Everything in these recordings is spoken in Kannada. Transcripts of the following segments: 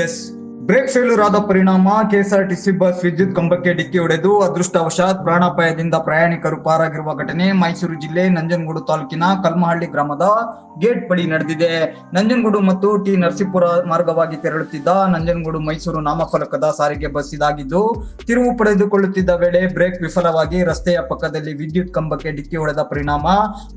ಎಸ್ ಬ್ರೇಕ್ ಫೇಲ್ಯೂರ್ ಆದ ಪರಿಣಾಮ ಕೆಎಸ್ಆರ್ಟಿಸಿ ಬಸ್ ವಿದ್ಯುತ್ ಕಂಬಕ್ಕೆ ಡಿಕ್ಕಿ ಹೊಡೆದು ಅದೃಷ್ಟವಶಾತ್ ಪ್ರಾಣಾಪಾಯದಿಂದ ಪ್ರಯಾಣಿಕರು ಪಾರಾಗಿರುವ ಘಟನೆ ಮೈಸೂರು ಜಿಲ್ಲೆ ನಂಜನಗೂಡು ತಾಲೂಕಿನ ಕಲ್ಮಹಳ್ಳಿ ಗ್ರಾಮದ ಗೇಟ್ ಬಳಿ ನಡೆದಿದೆ. ನಂಜನಗೂಡು ಮತ್ತು ಟಿ ನರಸೀಪುರ ಮಾರ್ಗವಾಗಿ ತೆರಳುತ್ತಿದ್ದ ನಂಜನಗೂಡು ಮೈಸೂರು ನಾಮಫಲಕದ ಸಾರಿಗೆ ಬಸ್ ಇದಾಗಿದ್ದು, ತಿರುವು ಪಡೆದುಕೊಳ್ಳುತ್ತಿದ್ದ ವೇಳೆ ಬ್ರೇಕ್ ವಿಫಲವಾಗಿ ರಸ್ತೆಯ ಪಕ್ಕದಲ್ಲಿ ವಿದ್ಯುತ್ ಕಂಬಕ್ಕೆ ಡಿಕ್ಕಿ ಹೊಡೆದ ಪರಿಣಾಮ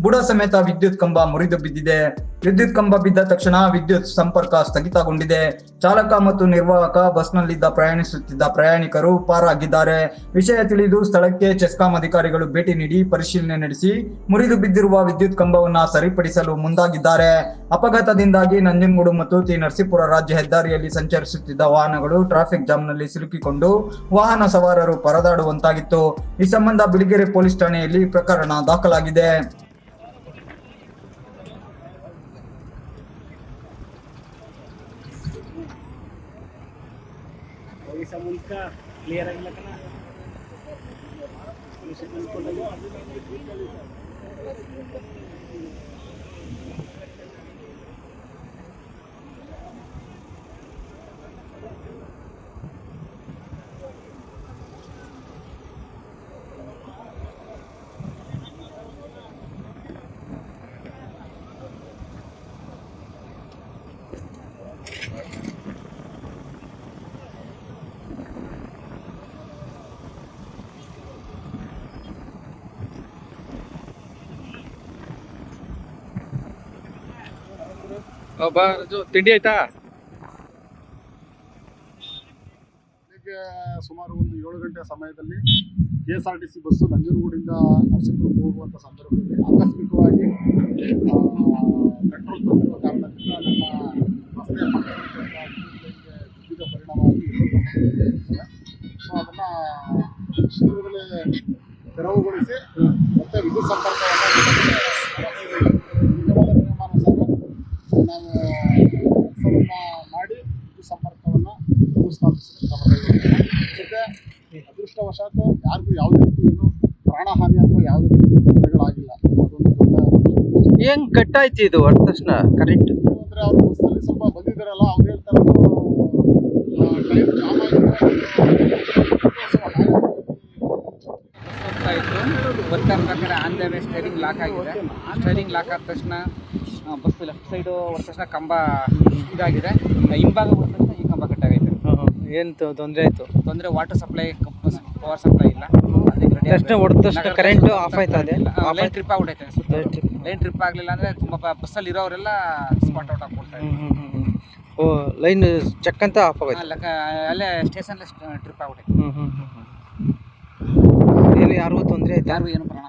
ಬುಡ ಸಮೇತ ವಿದ್ಯುತ್ ಕಂಬ ಮುರಿದು ಬಿದ್ದಿದೆ. ವಿದ್ಯುತ್ ಕಂಬ ಬಿದ್ದ ತಕ್ಷಣ ವಿದ್ಯುತ್ ಸಂಪರ್ಕ ಸ್ಥಗಿತಗೊಂಡಿದೆ. ಚಾಲಕ ಮತ್ತು ನಿರ್ವಾಹಕ ಬಸ್ನಲ್ಲಿದ್ದ ಪ್ರಯಾಣಿಸುತ್ತಿದ್ದ ಪ್ರಯಾಣಿಕರು ಪಾರಾಗಿದ್ದಾರೆ. ವಿಷಯ ತಿಳಿದು ಸ್ಥಳಕ್ಕೆ ಚೆಸ್ಕಾಂ ಅಧಿಕಾರಿಗಳು ಭೇಟಿ ನೀಡಿ ಪರಿಶೀಲನೆ ನಡೆಸಿ ಮುರಿದು ಬಿದ್ದಿರುವ ವಿದ್ಯುತ್ ಕಂಬವನ್ನು ಸರಿಪಡಿಸಲು ಮುಂದಾಗಿದ್ದಾರೆ. ಅಪಘಾತದಿಂದಾಗಿ ನಂಜನಗೂಡು ಮತ್ತು ತಿ ನರಸೀಪುರ ರಾಜ್ಯ ಹೆದ್ದಾರಿಯಲ್ಲಿ ಸಂಚರಿಸುತ್ತಿದ್ದ ವಾಹನಗಳು ಟ್ರಾಫಿಕ್ ಜಾಮ್ನಲ್ಲಿ ಸಿಲುಕಿಕೊಂಡು ವಾಹನ ಸವಾರರು ಪರದಾಡುವಂತಾಗಿತ್ತು. ಈ ಸಂಬಂಧ ಬಿಳಿಗೆರೆ ಪೊಲೀಸ್ ಠಾಣೆಯಲ್ಲಿ ಪ್ರಕರಣ ದಾಖಲಾಗಿದೆ. ಹೋಗಿ ಮುಂಚ ಕ್ಲಿಯರ್ ಆಗಿಲ್ಲ ಕಣ ಬಾ ತಿಂಡಿ ಆಯ್ತಾ? ಸುಮಾರು ಒಂದು ಏಳು ಗಂಟೆ ಸಮಯದಲ್ಲಿ K S R T C bus ನಂಜನಗೂಡಿಂದ ನರಸೀಪುರಕ್ಕೆ ಹೋಗುವಂಥ ಸಂದರ್ಭದಲ್ಲಿ ಆಕಸ್ಮಿಕವಾಗಿ ಪೆಟ್ರೋಲ್ ತುಂಬಿರುವ ಕಾರಣದಿಂದ ನಮ್ಮ ರಸ್ತೆಯ ಬಿದ್ದಿದ ಪರಿಣಾಮವಾಗಿ ಸೊ ಅದನ್ನು ಶೀಘ್ರದಲ್ಲೇ ತೆರವುಗೊಳಿಸಿ ಮತ್ತೆ ವಿದ್ಯುತ್ ಸಂಪರ್ಕವನ್ನು ಅದೃಷ್ಟವಶಾತ್ ಯಾರಿಗೂ ಯಾವುದೇ ರೀತಿ ಏನು ಪ್ರಾಣಹಾನಿ ಅಥವಾ ಯಾವುದೇ ರೀತಿ ತೊಂದರೆಗಳಾಗಿಲ್ಲ. ಅದೊಂದು ದೊಡ್ಡ ಹೆಂಗ್ ಕಟ್ಟಾಯ್ತು ಇದು ಹೊರ ತಕ್ಷಣ? ಕರೆಂಟ್ ಅಂದರೆ ಅವ್ರು ಬಸ್ಸಲ್ಲಿ ಸ್ವಲ್ಪ ಬಂದಿದ್ದಾರಲ್ಲ ಅವ್ರು ಹೇಳ್ತಾರೆ jam on the way steering lock ಆಗಿದೆ. ಸ್ಟೇರಿಂಗ್ ಲಾಕ್ ಆದ ತಕ್ಷಣ ಬಸ್ ಲೆಫ್ಟ್ ಸೈಡು ಹೊರ ತಕ್ಷಣ ಕಂಬ ಇದಾಗಿದೆ. ಹಿಂಭಾಗ ಬಂದ ತಕ್ಷಣ ಈ ಕಂಬ ಕಟ್ಟಾಗೈತೆ ಏನು ತೊಂದರೆ ಆಯಿತು? ತೊಂದರೆ ವಾಟರ್ ಸಪ್ಲೈ ಪವರ್ ಸಪ್ಲೈ ಇಲ್ಲ. ತಕ್ಷಣ ಹೊಡೆದ ತಕ್ಷಣ ಕರೆಂಟ್ ಆಫ್ ಆಯ್ತಾ ಅದೇ? ಲೈನ್ ಟ್ರಿಪ್ ಆಗ್ಬಿಟ್ಟೈತೆ ಲೈನ್ ಟ್ರಿಪ್ ಆಗಲಿಲ್ಲ ಅಂದರೆ ತುಂಬ ಬಸ್ಸಲ್ಲಿ ಇರೋರೆಲ್ಲ ಸ್ಪಾಟ್ ಔಟ್ ಆಗ್ಬಿಡ್ತಾರೆ ಓ ಲೈನ್ ಚೆಕ್ ಅಂತ ಆಫ್ ಆಗೋಯ್ತು? ಲೆಕ್ಕ ಅಲ್ಲೇ ಸ್ಟೇಷನ್ ಟ್ರಿಪ್ ಆಗ್ಬಿಟ್ಟೈತೆ ಹ್ಞೂ ಹ್ಞೂ ಹ್ಞೂ ಏನು ಯಾರಿಗೂ ತೊಂದರೆ ಆಯ್ತು? ಯಾರಿಗೂ ಏನು ಪ್ರಾಣ